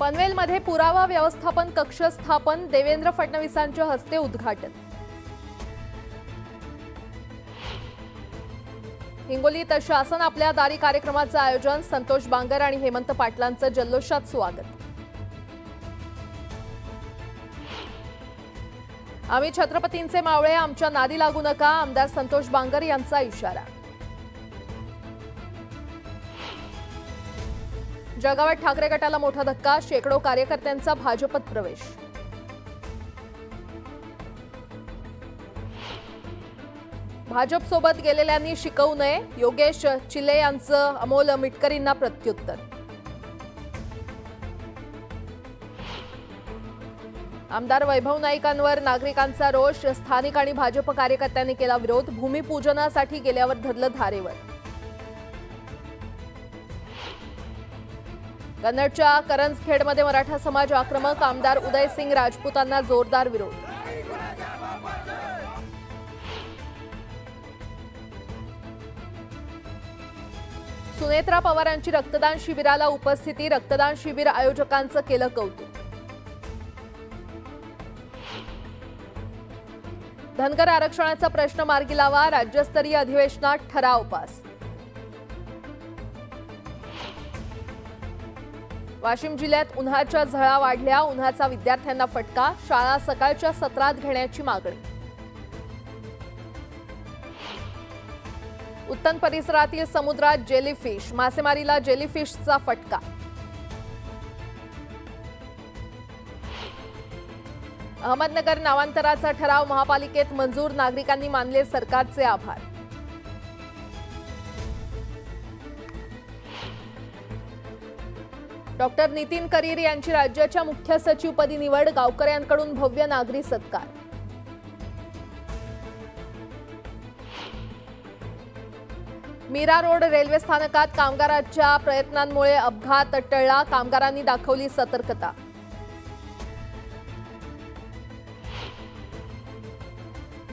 पनवेलमध्ये पुरावा व्यवस्थापन कक्ष स्थापन देवेंद्र फडणवीसांच्या हस्ते उद्घाटन. हिंगोलीत शासन आपल्या दारी कार्यक्रमाचं आयोजन संतोष बांगर आणि हेमंत पाटलांचं जल्लोषात स्वागत. आम्ही छत्रपतींचे मावळे आमच्या नादी लागू नका आमदार संतोष बांगर यांचा इशारा. जळगावात ठाकरे गटाला मोठा धक्का शेकडो कार्यकर्त्यांचा भाजपत प्रवेश. भाजपसोबत गेलेल्यांनी शिकवू नये योगेश चिले यांचं अमोल मिटकरींना प्रत्युत्तर. आमदार वैभव नाईकांवर नागरिकांचा रोष स्थानिक आणि भाजप कार्यकर्त्यांनी केला विरोध भूमिपूजनासाठी गेल्यावर धरलं धारेवर. कन्नडच्या करंजखेडमध्ये मराठा समाज आक्रमक आमदार उदयसिंग राजपूतांना जोरदार विरोध. सुनेत्रा पवारांची रक्तदान शिबिराला उपस्थिती रक्तदान शिबिर आयोजकांचं केलं कौतुक. धनगर आरक्षणाचा प्रश्न मार्गी लावा राज्यस्तरीय अधिवेशनात ठराव पास. वाशिम जिल्ह्यात उन्हाच्या झळा वाढल्या. उन्हाचा विद्यार्थ्यांना फटका. शाळा सकाळच्या सत्रात घेण्याची मागणी. उत्तन परिसरातील समुद्रात जेलीफिश मासेमारीला जेलीफिशचा फटका. अहमदनगर नामांतराचा ठराव. महापालिकेत मंजूर. नागरिकांनी मानले सरकारचे आभार. डॉक्टर नितीन करीर यांची राज्याच्या मुख्य सचिवपदी निवड गावकऱ्यांकडून भव्य नागरी सत्कार. मीरा रोड रेल्वे स्थानकात कामगारांच्या प्रयत्नांमुळे अपघात टळला. कामगारांनी दाखवली सतर्कता.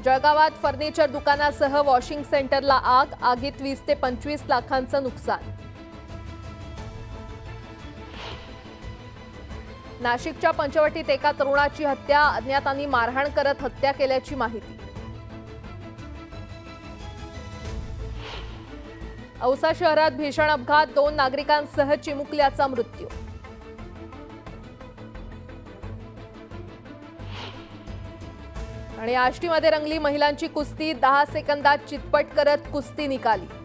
जळगावात फर्निचर दुकानासह वॉशिंग सेंटरला आग. आगीत वीस ते पंचवीस लाखांचं नुकसान. नाशिकच्या पंचवटीत एका तरुणाची हत्या अज्ञातांनी मारहाण करत हत्या केल्याची माहिती. औसा शहरात भीषण अपघात दोन नागरिकांसह चिमुकल्याचा मृत्यू. आणि आष्टीमध्ये रंगली महिलांची कुस्ती दहा सेकंदात चितपट करत कुस्ती निकाली.